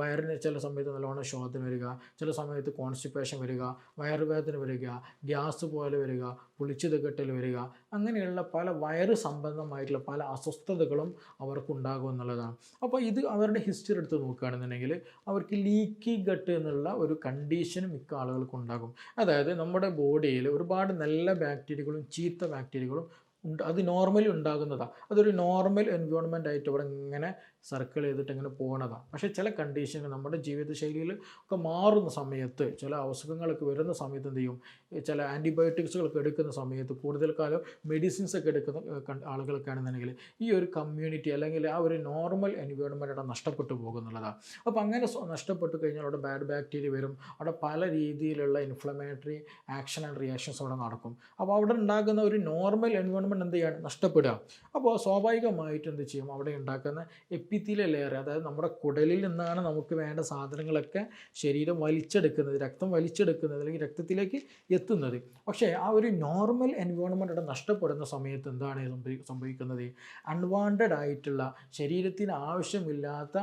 വയറിന് ചില സമയത്ത് നല്ലവണ്ണം ശോധന വരിക ചില സമയത്ത് കോൺസ്റ്റിപ്പേഷൻ വരിക വയറുവേദന വരിക ഗ്യാസ് പോലെ വരിക പുളിച്ചത് കെട്ടൽ വരിക അങ്ങനെയുള്ള പല വയറ് സംബന്ധമായിട്ടുള്ള പല അസ്വസ്ഥതകളും അവർക്കുണ്ടാകും എന്നുള്ളതാണ്. അപ്പോൾ ഇത് അവരുടെ ഹിസ്റ്ററി എടുത്ത് നോക്കുകയാണെന്നുണ്ടെങ്കിൽ അവർക്ക് ലീക്കി ഗട്ട് എന്നുള്ള ഒരു കണ്ടീഷൻ മിക്ക ആളുകൾക്കും ഉണ്ടാകും. അതായത് നമ്മുടെ ബോഡിയിൽ ഒരുപാട് നല്ല ബാക്ടീരിയകളും ചീത്ത ബാക്ടീരിയകളും ഉണ്ട്. അത് നോർമലി ഉണ്ടാകുന്നതാണ് അതൊരു നോർമൽ എൻവയോൺമെന്റ് ആയിട്ട് ഇവിടെ ഇങ്ങനെ സർക്കിൾ ചെയ്തിട്ട് ഇങ്ങനെ പോകണതാണ് പക്ഷേ ചില കണ്ടീഷനുകൾ നമ്മുടെ ജീവിതശൈലിയിൽ ഒക്കെ മാറുന്ന സമയത്ത് ചില അസുഖങ്ങളൊക്കെ വരുന്ന സമയത്ത് എന്ത് ചെയ്യും? ചില ആന്റിബയോട്ടിക്സുകളൊക്കെ എടുക്കുന്ന സമയത്ത് കൂടുതൽ കാലം മെഡിസിൻസ് ഒക്കെ എടുക്കുന്ന ആളുകൾക്കാണെന്നുണ്ടെങ്കിൽ ഈ ഒരു കമ്മ്യൂണിറ്റി അല്ലെങ്കിൽ ആ ഒരു നോർമൽ എൻവയോൺമെന്റ് അവിടെ നഷ്ടപ്പെട്ടു പോകുന്നുള്ളതാണ് അപ്പോൾ അങ്ങനെ നഷ്ടപ്പെട്ടു കഴിഞ്ഞാൽ അവിടെ ബാഡ് ബാക്ടീരിയ വരും. അവിടെ പല രീതിയിലുള്ള ഇൻഫ്ലമേറ്ററി ആക്ഷൻ ആൻഡ് റിയാക്ഷൻസ് അവിടെ നടക്കും. അപ്പോൾ അവിടെ ഉണ്ടാകുന്ന ഒരു നോർമൽ എൻവയോൺമെന്റ് എന്ത് ചെയ്യാണ്? നഷ്ടപ്പെടുക. അപ്പോൾ സ്വാഭാവികമായിട്ട് എന്ത് ചെയ്യും? അവിടെ ഉണ്ടാക്കുന്ന എപ്പിത്തീലിയൽ ലെയർ അതായത് നമ്മുടെ കുടലിൽ നിന്നാണ് നമുക്ക് വേണ്ട സാധനങ്ങളൊക്കെ ശരീരം വലിച്ചെടുക്കുന്നത് രക്തം വലിച്ചെടുക്കുന്നത് അല്ലെങ്കിൽ രക്തത്തിലേക്ക് എത്തുന്നത്. പക്ഷേ ആ ഒരു നോർമൽ എൻവയോൺമെന്റ് അവിടെ നഷ്ടപ്പെടുന്ന സമയത്ത് എന്താണ് സംഭവിക്കുന്നത്? അൺവാണ്ടഡ് ആയിട്ടുള്ള ശരീരത്തിന് ആവശ്യമില്ലാത്ത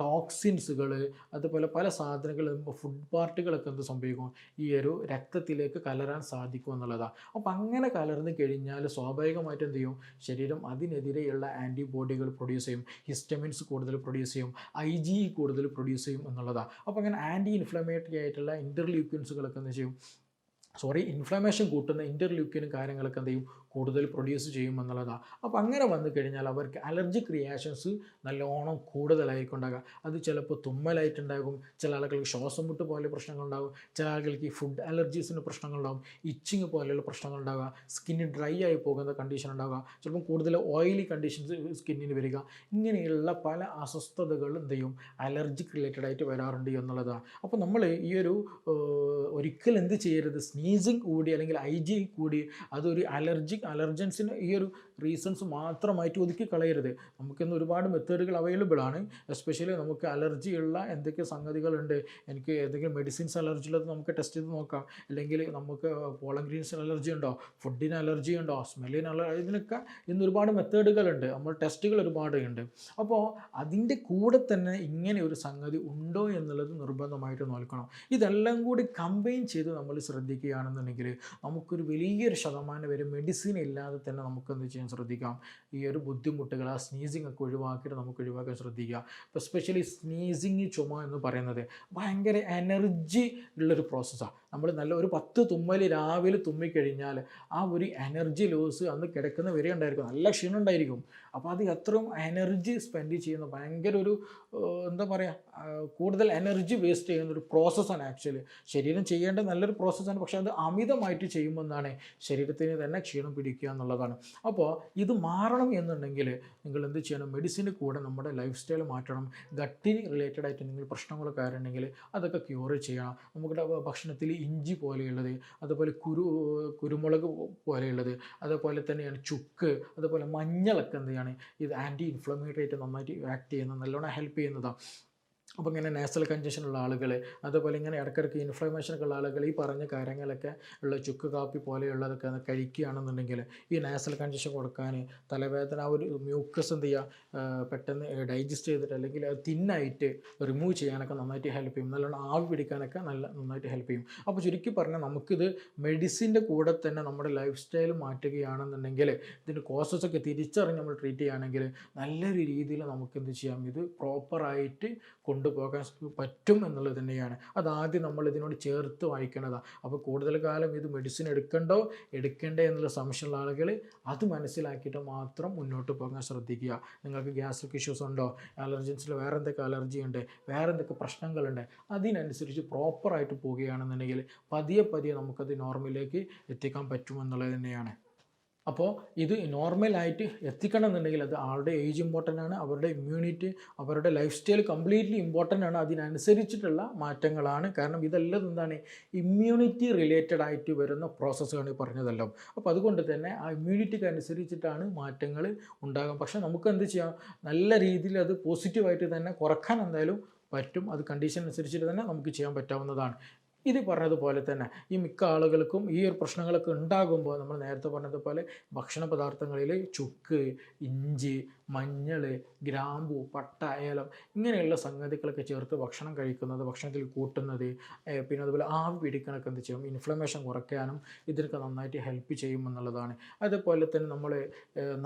ടോക്സിൻസുകൾ അതുപോലെ പല സാധനങ്ങളും ഫുഡ് പാർട്ടുകളൊക്കെ എന്ത് സംഭവിക്കും? ഈ ഒരു രക്തത്തിലേക്ക് കലരാൻ സാധിക്കും എന്നുള്ളതാണ് അപ്പം അങ്ങനെ കലർന്ന് കഴിഞ്ഞാൽ സ്വാഭാവികമായിട്ട് എന്ത് ചെയ്യും? ശരീരം അതിനെതിരെയുള്ള ആന്റിബോഡികൾ പ്രൊഡ്യൂസ് ചെയ്യും. ഹിസ്റ്റമിൻസ് കൂടുതൽ പ്രൊഡ്യൂസ് ചെയ്യും ഐ ജി കൂടുതൽ പ്രൊഡ്യൂസ് ചെയ്യും എന്നുള്ളതാണ് അപ്പോൾ അങ്ങനെ ആന്റി ഇൻഫ്ലമേറ്ററി ആയിട്ടുള്ള ഇന്റർലൂക്യൻസുകളൊക്കെ എന്ത് ചെയ്യും? സോറി ഇൻഫ്ലമേഷൻ കൂട്ടുന്ന ഇന്റർലൂക്യനും കാര്യങ്ങളൊക്കെ എന്ത് ചെയ്യും? കൂടുതൽ പ്രൊഡ്യൂസ് ചെയ്യുമെന്നുള്ളതാണ് അപ്പോൾ അങ്ങനെ വന്നു കഴിഞ്ഞാൽ അവർക്ക് അലർജിക് റിയാക്ഷൻസ് നല്ലോണം കൂടുതലായിരിക്കും ഉണ്ടാകുക അത് ചിലപ്പോൾ തുമ്മലായിട്ടുണ്ടാകും ചില ആളുകൾക്ക് ശ്വാസം മുട്ട് പോലെ പ്രശ്നങ്ങളുണ്ടാകും ചില ആളുകൾക്ക് ഈ ഫുഡ് അലർജീസിന് പ്രശ്നങ്ങളുണ്ടാകും ഇച്ചിങ് പോലെയുള്ള പ്രശ്നങ്ങളുണ്ടാകുക സ്കിന്ന് ഡ്രൈ ആയി പോകുന്ന കണ്ടീഷൻ ഉണ്ടാകുക ചിലപ്പോൾ കൂടുതൽ ഓയിലി കണ്ടീഷൻസ് സ്കിന്നിന് വരിക. ഇങ്ങനെയുള്ള പല അസ്വസ്ഥതകൾ എന്ത് ചെയ്യും? അലർജിക് റിലേറ്റഡ് ആയിട്ട് വരാറുണ്ട് എന്നുള്ളതാണ് അപ്പോൾ നമ്മൾ ഈ ഒരു ഒരിക്കലും എന്ത് ചെയ്യരുത്? സ്നീസിങ് കൂടി അല്ലെങ്കിൽ ഐ ജി കൂടി അതൊരു അലർജിക് അലർജൻസിന് ഈ ഒരു റീസൺസ് മാത്രമായിട്ട് ഒതുക്കി കളയരുത്. നമുക്കിന്ന് ഒരുപാട് മെത്തേഡുകൾ അവൈലബിൾ ആണ്. എസ്പെഷ്യലി നമുക്ക് അലർജി ഉള്ള എന്തൊക്കെ സംഗതികളുണ്ട്. എനിക്ക് ഏതെങ്കിലും മെഡിസിൻസ് അലർജി ഉള്ളത് നമുക്ക് ടെസ്റ്റ് ചെയ്ത് നോക്കാം. അല്ലെങ്കിൽ നമുക്ക് പോളൻ ഗ്രീൻസിന് അലർജി ഉണ്ടോ? ഫുഡിന് അലർജി ഉണ്ടോ? സ്മെല്ലിന് അലർജി ഇതിനൊക്കെ ഇന്ന് ഒരുപാട് മെത്തേഡുകളുണ്ട് നമ്മൾ ടെസ്റ്റുകൾ ഒരുപാട് ഉണ്ട്. അപ്പോൾ അതിന്റെ കൂടെ തന്നെ ഇങ്ങനെ ഒരു സംഗതി ഉണ്ടോ എന്നുള്ളത് നിർബന്ധമായിട്ട് നോക്കണം ഇതെല്ലാം കൂടി കമ്പൈൻ ചെയ്ത് നമ്മൾ ശ്രദ്ധിക്കുകയാണെന്നുണ്ടെങ്കിൽ നമുക്കൊരു വലിയൊരു ശതമാനം വരെ മെഡിസിൻ ഇല്ലാതെ തന്നെ നമുക്ക് എന്ത് ചെയ്യാൻ ശ്രദ്ധിക്കാം. ഈ ഒരു ബുദ്ധിമുട്ടുകൾ ആ സ്നീസിങ് ഒക്കെ ഒഴിവാക്കിയിട്ട് നമുക്ക് ഒഴിവാക്കാൻ ശ്രദ്ധിക്കുക. ഇപ്പോൾ എസ്പെഷ്യലി സ്നീസിങ് ചുമ എന്ന് പറയുന്നത് ഭയങ്കര എനർജി ഉള്ളൊരു പ്രോസസ്സാണ് നമ്മൾ നല്ല ഒരു പത്ത് തുമ്മൽ രാവിലെ തുമ്മിക്കഴിഞ്ഞാൽ ആ ഒരു എനർജി ലോസ് അന്ന് കിടക്കുന്ന വരെ ഉണ്ടായിരിക്കും. നല്ല ക്ഷീണം ഉണ്ടായിരിക്കും. അപ്പോൾ അത് എത്രയും എനർജി സ്പെൻഡ് ചെയ്യുന്ന ഭയങ്കര ഒരു എന്താ പറയുക കൂടുതൽ എനർജി വേസ്റ്റ് ചെയ്യുന്ന ഒരു പ്രോസസ്സാണ് ആക്ച്വലി ശരീരം ചെയ്യേണ്ട നല്ലൊരു പ്രോസസ്സാണ് പക്ഷേ അത് അമിതമായിട്ട് ചെയ്യുമ്പോൾ എന്താണ് ശരീരത്തിന് തന്നെ ക്ഷീണം പിടിക്കുക എന്നുള്ളതാണ്. അപ്പോൾ ഇത് മാറണം എന്നുണ്ടെങ്കിൽ നിങ്ങൾ എന്ത് ചെയ്യണം? മെഡിസിന് കൂടെ നമ്മുടെ ലൈഫ് സ്റ്റൈൽ മാറ്റണം. ഗട്ടിന് റിലേറ്റഡ് ആയിട്ട് എന്തെങ്കിലും പ്രശ്നങ്ങളൊക്കെ ആയിട്ടുണ്ടെങ്കിൽ അതൊക്കെ ക്യൂർ ചെയ്യണം. നമ്മുടെ ഭക്ഷണത്തിൽ ഇഞ്ചി പോലെയുള്ളത് അതുപോലെ കുരു കുരുമുളക് പോലെയുള്ളത് അതുപോലെ തന്നെയാണ് ചുക്ക് അതുപോലെ മഞ്ഞളൊക്കെ എന്ത് ചെയ്യാണ് ഇത് ആന്റി ഇൻഫ്ലമേറ്ററി ആയിട്ട് നന്നായിട്ട് ആക്ട് ചെയ്യുന്ന നല്ലോണം ഹെൽപ്പ് ചെയ്യുന്നതാണ് അപ്പോൾ ഇങ്ങനെ നാസൽ കഞ്ചഷൻ ഉള്ള ആളുകൾ അതുപോലെ ഇങ്ങനെ ഇടയ്ക്കിടയ്ക്ക് ഇൻഫ്ലമേഷൻ ഉള്ള ആളുകൾ ഈ പറഞ്ഞ കാര്യങ്ങളൊക്കെ ഉള്ള ചുക്ക് കാപ്പി പോലെയുള്ളതൊക്കെ കഴിക്കുകയാണെന്നുണ്ടെങ്കിൽ ഈ നാസൽ കഞ്ചഷൻ കൊടുക്കാൻ തലവേദന ആ ഒരു മ്യൂക്കസ് എന്ത് ചെയ്യുക പെട്ടെന്ന് ഡൈജസ്റ്റ് ചെയ്തിട്ട് അല്ലെങ്കിൽ അത് തിന്നായിട്ട് റിമൂവ് ചെയ്യാനൊക്കെ നന്നായിട്ട് ഹെൽപ്പ് ചെയ്യും. നല്ലോണം ആവി പിടിക്കാനൊക്കെ നല്ല നന്നായിട്ട് ഹെൽപ്പ് ചെയ്യും. അപ്പോൾ ചുരുക്കി പറഞ്ഞാൽ നമുക്കിത് മെഡിസിന്റെ കൂടെ തന്നെ നമ്മുടെ ലൈഫ് സ്റ്റൈൽ മാറ്റുകയാണെന്നുണ്ടെങ്കിൽ ഇതിന്റെ കോസസ് ഒക്കെ തിരിച്ചറിഞ്ഞ് നമ്മൾ ട്രീറ്റ് ചെയ്യുകയാണെങ്കിൽ നല്ലൊരു രീതിയിൽ നമുക്ക് എന്ത് ചെയ്യാം ഇത് പ്രോപ്പറായിട്ട് കൊണ്ടുപോകാൻ പറ്റും എന്നുള്ളത് തന്നെയാണ്. അതാദ്യം നമ്മൾ ഇതിനോട് ചേർത്ത് വായിക്കേണ്ടതാണ് അപ്പോൾ കൂടുതൽ കാലം ഇത് മെഡിസിൻ എടുക്കണ്ടോ? എടുക്കണ്ടേ എന്നുള്ള സംശയമുള്ള ആളുകൾ അത് മനസ്സിലാക്കിയിട്ട് മാത്രം മുന്നോട്ട് പോകാൻ ശ്രദ്ധിക്കുക. നിങ്ങൾക്ക് ഗ്യാസ്ട്രിക് ഇഷ്യൂസ് ഉണ്ടോ? അലർജൻസിൽ വേറെ എന്തൊക്കെ അലർജി ഉണ്ട്? വേറെ എന്തൊക്കെ പ്രശ്നങ്ങളുണ്ട്? അതിനനുസരിച്ച് പ്രോപ്പറായിട്ട് പോവുകയാണെന്നുണ്ടെങ്കിൽ പതിയെ പതിയെ നമുക്കത് നോർമലിലേക്ക് എത്തിക്കാൻ പറ്റുമെന്നുള്ളത് തന്നെയാണ്. അപ്പോൾ ഇത് നോർമലായിട്ട് എത്തിക്കണം എന്നുണ്ടെങ്കിൽ അത് ആളുടെ ഏജ് ഇമ്പോർട്ടന്റ് ആണ് അവരുടെ ഇമ്മ്യൂണിറ്റി അവരുടെ ലൈഫ് സ്റ്റൈൽ കംപ്ലീറ്റ്ലി ഇമ്പോർട്ടന്റ് ആണ്. അതിനനുസരിച്ചിട്ടുള്ള മാറ്റങ്ങളാണ്. കാരണം ഇതെല്ലാം എന്താണ്? ഇമ്മ്യൂണിറ്റി റിലേറ്റഡ് ആയിട്ട് വരുന്ന പ്രോസസ്സാണ് പറഞ്ഞതെല്ലാം. അപ്പോൾ അതുകൊണ്ട് തന്നെ ആ ഇമ്മ്യൂണിറ്റിക്ക് അനുസരിച്ചിട്ടാണ് മാറ്റങ്ങൾ ഉണ്ടാകും പക്ഷേ നമുക്ക് എന്ത് ചെയ്യാം? നല്ല രീതിയിൽ അത് പോസിറ്റീവായിട്ട് തന്നെ കുറയ്ക്കാൻ എന്തായാലും പറ്റും. അത് കണ്ടീഷൻ അനുസരിച്ചിട്ട് തന്നെ നമുക്ക് ചെയ്യാൻ പറ്റാവുന്നതാണ്. ഇത് പറഞ്ഞതുപോലെ തന്നെ ഈ മിക്ക ആളുകൾക്കും ഈ ഒരു പ്രശ്നങ്ങളൊക്കെ ഉണ്ടാകുമ്പോൾ നമ്മൾ നേരത്തെ പറഞ്ഞതുപോലെ ഭക്ഷണ പദാർത്ഥങ്ങളിൽ ചുക്ക് ഇഞ്ചി മഞ്ഞൾ ഗ്രാമ്പു പട്ട ഏലം ഇങ്ങനെയുള്ള സംഗതികളൊക്കെ ചേർത്ത് ഭക്ഷണം കഴിക്കുന്നത് ഭക്ഷണത്തിൽ കൂട്ടുന്നത് പിന്നെ അതുപോലെ ആവി പിടിക്കണമൊക്കെ എന്ത് ചെയ്യും? ഇൻഫ്ലമേഷൻ കുറയ്ക്കാനും ഇതിനൊക്കെ നന്നായിട്ട് ഹെൽപ്പ് ചെയ്യുമെന്നുള്ളതാണ് അതുപോലെ തന്നെ നമ്മൾ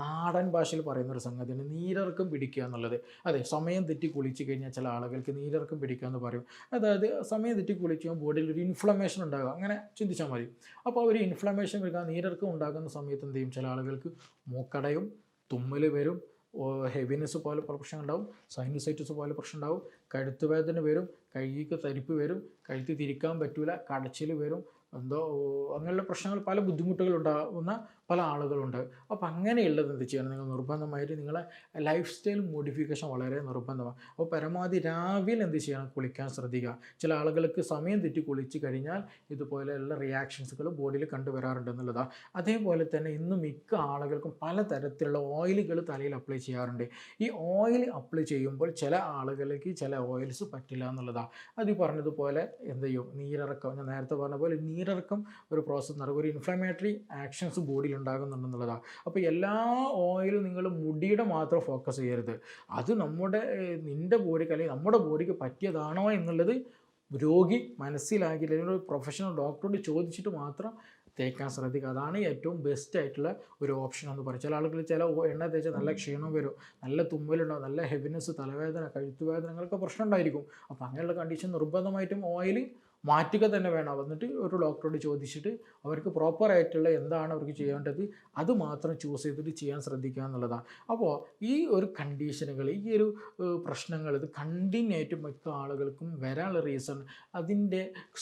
നാടൻ ഭാഷയിൽ പറയുന്ന ഒരു സംഗതിയാണ് നീരിറക്കം പിടിക്കുക എന്നുള്ളത്. അതെ സമയം തെറ്റി കുളിച്ച് കഴിഞ്ഞാൽ ചില ആളുകൾക്ക് നീരിറക്കം പിടിക്കുക എന്ന് പറയും. അതായത് സമയം തെറ്റി കുളിക്കുമ്പോൾ ബോഡിയിൽ ഒരു ഇൻഫ്ലമേഷൻ ഉണ്ടാകുക അങ്ങനെ ചിന്തിച്ചാൽ മതി. അപ്പോൾ ഒരു ഇൻഫ്ലമേഷൻ വരിക നീരർക്കം ഉണ്ടാകുന്ന സമയത്ത് എന്ത് ചെയ്യും? ചില ആളുകൾക്ക് മൂക്കടയും തുമ്മൽ വരും ഹെവിനെസ് പോലെ പ്രശ്നം ഉണ്ടാവും സൈനസൈറ്റിസ് പോലെ പ്രശ്നം ഉണ്ടാവും കഴുത്ത് വേദന വരും കൈക്ക് തരിപ്പ് വരും കഴുത്ത് തിരിക്കാൻ പറ്റില്ല കടച്ചിൽ വരും എന്തോ അങ്ങനെയുള്ള പ്രശ്നങ്ങൾ പല ബുദ്ധിമുട്ടുകൾ ഉണ്ടാകുന്ന പല ആളുകളുണ്ട്. അപ്പോൾ അങ്ങനെയുള്ളത് എന്ത് ചെയ്യണം? നിങ്ങൾ നിർബന്ധമായിട്ട് നിങ്ങളെ ലൈഫ് സ്റ്റൈൽ മോഡിഫിക്കേഷൻ വളരെ നിർബന്ധമാണ്. അപ്പോൾ പരമാവധി രാവിലെ എന്ത് ചെയ്യണം? കുളിക്കാൻ ശ്രദ്ധിക്കുക. ചില ആളുകൾക്ക് സമയം തെറ്റി കുളിച്ച് കഴിഞ്ഞാൽ ഇതുപോലെയുള്ള റിയാക്ഷൻസുകൾ ബോഡിയിൽ കണ്ടുവരാറുണ്ട് എന്നുള്ളതാണ് അതേപോലെ തന്നെ ഇന്ന് മിക്ക ആളുകൾക്കും പലതരത്തിലുള്ള ഓയിലുകൾ തലയിൽ അപ്ലൈ ചെയ്യാറുണ്ട്. ഈ ഓയിൽ അപ്ലൈ ചെയ്യുമ്പോൾ ചില ആളുകൾക്ക് ചില ഓയിൽസ് പറ്റില്ല എന്നുള്ളതാണ് അത് പറഞ്ഞതുപോലെ എന്ത് ചെയ്യും? നീരിറക്കം. ഞാൻ നേരത്തെ പറഞ്ഞ പോലെ നീരിറക്കം ഒരു പ്രോസസ്സ് നടക്കും. ഒരു ഇൻഫ്ലമേറ്ററി ആക്ഷൻസ് ബോഡിയിൽ ഉണ്ടാകുന്നുണ്ടെന്നുള്ളതാണ് അപ്പോൾ എല്ലാ ഓയിലും നിങ്ങൾ മുടിയുടെ മാത്രം ഫോക്കസ് ചെയ്യരുത്. അത് നമ്മുടെ നിന്റെ ബോഡിക്ക് അല്ലെങ്കിൽ നമ്മുടെ ബോഡിക്ക് പറ്റിയതാണോ എന്നുള്ളത് രോഗി മനസ്സിലാക്കി അല്ലെങ്കിൽ ഒരു പ്രൊഫഷണൽ ഡോക്ടറോട് ചോദിച്ചിട്ട് മാത്രം തേക്കാൻ ശ്രദ്ധിക്കുക. അതാണ് ഏറ്റവും ബെസ്റ്റ് ആയിട്ടുള്ള ഒരു ഓപ്ഷൻ എന്ന് പറയും ചില ആളുകൾ ചില എണ്ണ തേച്ചാൽ നല്ല ക്ഷീണം വരും. നല്ല തുമ്മലുണ്ടാവും. നല്ല ഹെവിനെസ് തലവേദന കഴുത്തുവേദന അങ്ങനെയൊക്കെ പ്രശ്നം ഉണ്ടായിരിക്കും. അപ്പോൾ അങ്ങനെയുള്ള കണ്ടീഷൻ നിർബന്ധമായിട്ടും ഓയിൽ മാറ്റുക തന്നെ വേണം. എന്നിട്ട് ഒരു ഡോക്ടറോട് ചോദിച്ചിട്ട് അവർക്ക് പ്രോപ്പറായിട്ടുള്ള എന്താണ് അവർക്ക് ചെയ്യേണ്ടത് അത് മാത്രം ചൂസ് ചെയ്തിട്ട് ചെയ്യാൻ ശ്രദ്ധിക്കുക എന്നുള്ളതാണ് അപ്പോൾ ഈ ഒരു കണ്ടീഷനുകൾ ഈ ഒരു പ്രശ്നങ്ങൾ ഇത് കണ്ടിന്യൂ ആയിട്ട് മിക്ക ആളുകൾക്കും വരാനുള്ള റീസൺ അതിന്റെ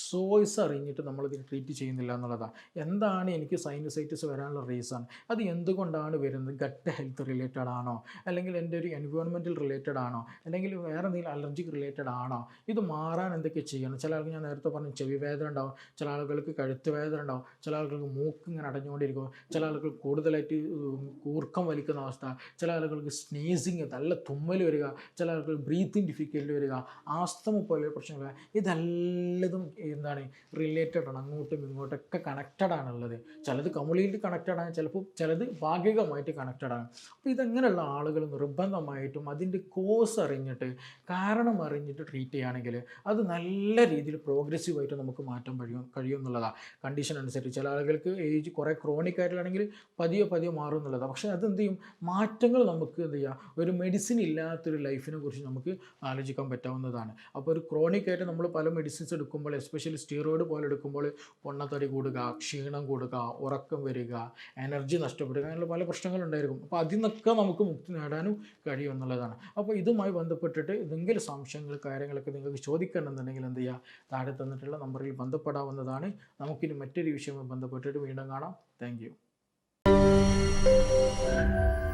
സോഴ്സ് അറിഞ്ഞിട്ട് നമ്മളിതിന് ട്രീറ്റ് ചെയ്യുന്നില്ല എന്നുള്ളതാണ് എന്താണ് എനിക്ക് സൈനസൈറ്റിസ് വരാനുള്ള റീസൺ അത് എന്തുകൊണ്ടാണ് വരുന്നത്? ഗട്ട് ഹെൽത്ത് റിലേറ്റഡ് ആണോ? അല്ലെങ്കിൽ എന്റെ ഒരു എൻവയോൺമെന്റൽ റിലേറ്റഡ് ആണോ? അല്ലെങ്കിൽ വേറെ എന്തെങ്കിലും അലർജിക്ക് റിലേറ്റഡ് ആണോ? ഇത് മാറാൻ എന്തൊക്കെ ചെയ്യണം? ചില ആൾക്ക് ഞാൻ നേരത്തെ പറഞ്ഞു ചെവി വേദന ഉണ്ടാവും. ചില ആളുകൾക്ക് കഴുത്ത് വേദന ഉണ്ടാവും. ചില ആളുകൾക്ക് മൂക്ക് ഇങ്ങനെ അടഞ്ഞുകൊണ്ടിരിക്കും. ചില ആളുകൾ കൂടുതലായിട്ട് കൂർക്കം വലിക്കുന്ന അവസ്ഥ. ചില ആളുകൾക്ക് സ്നീസിങ് നല്ല തുമ്മൽ വരിക. ചില ആളുകൾ ബ്രീത്തിങ് ഡിഫിക്കൽറ്റി വരിക. ആസ്തമ പോലെയുള്ള പ്രശ്നങ്ങൾ. ഇതെല്ലതും എന്താണ് റിലേറ്റഡ് ആണ്. അങ്ങോട്ടും ഇങ്ങോട്ടൊക്കെ കണക്റ്റഡ് ആണുള്ളത് ചിലത് കംപ്ലീറ്റ്ലി കണക്റ്റഡ് ആണ്. ചിലപ്പോൾ ചിലത് ഭാഗികമായിട്ട് കണക്റ്റഡ് ആണ്. അപ്പോൾ ഇതങ്ങനെയുള്ള ആളുകൾ നിർബന്ധമായിട്ടും അതിന്റെ കോസ് അറിഞ്ഞിട്ട് കാരണം അറിഞ്ഞിട്ട് ട്രീറ്റ് ചെയ്യുകയാണെങ്കിൽ അത് നല്ല രീതിയിൽ പ്രോഗ്രസീവായിട്ട് നമുക്ക് മാറ്റാൻ കഴിയും കഴിയും എന്നുള്ളതാണ് കണ്ടീഷൻ അനുസരിച്ച്. ചില ആളുകൾക്ക് ഏജ് കുറേ ക്രോണിക് ആയിട്ടാണെങ്കിൽ പതിയെ പതിയെ മാറും എന്നുള്ളതാണ് പക്ഷേ അതെന്ത് ചെയ്യും? മാറ്റങ്ങൾ നമുക്ക് എന്ത് ചെയ്യാം? ഒരു മെഡിസിൻ ഇല്ലാത്തൊരു ലൈഫിനെ കുറിച്ച് നമുക്ക് ആലോചിക്കാൻ പറ്റാവുന്നതാണ്. അപ്പോൾ ഒരു ക്രോണിക് ആയിട്ട് നമ്മൾ പല മെഡിസിൻസ് എടുക്കുമ്പോൾ എസ്പെഷ്യലി സ്റ്റീറോയിഡ് പോലെ എടുക്കുമ്പോൾ പൊണ്ണത്തടി കൂടുക ക്ഷീണം കൂടുക ഉറക്കം വരിക എനർജി നഷ്ടപ്പെടുക അങ്ങനെയുള്ള പല പ്രശ്നങ്ങളുണ്ടായിരിക്കും. അപ്പോൾ അതിൽ നിന്നൊക്കെ നമുക്ക് മുക്തി നേടാനും കഴിയും എന്നുള്ളതാണ് അപ്പോൾ ഇതുമായി ബന്ധപ്പെട്ടിട്ട് എന്തെങ്കിലും സംശയങ്ങൾ കാര്യങ്ങളൊക്കെ നിങ്ങൾക്ക് ചോദിക്കണമെന്നുണ്ടെങ്കിൽ എന്ത് ചെയ്യുക താഴെ തന്നിട്ടുള്ള നമ്പറിൽ ബന്ധപ്പെടാവുന്നതാണ്. നമുക്കിനി മറ്റൊരു വിഷയവുമായി ബന്ധപ്പെട്ടിട്ട് വീണ്ടും കാണാം. താങ്ക്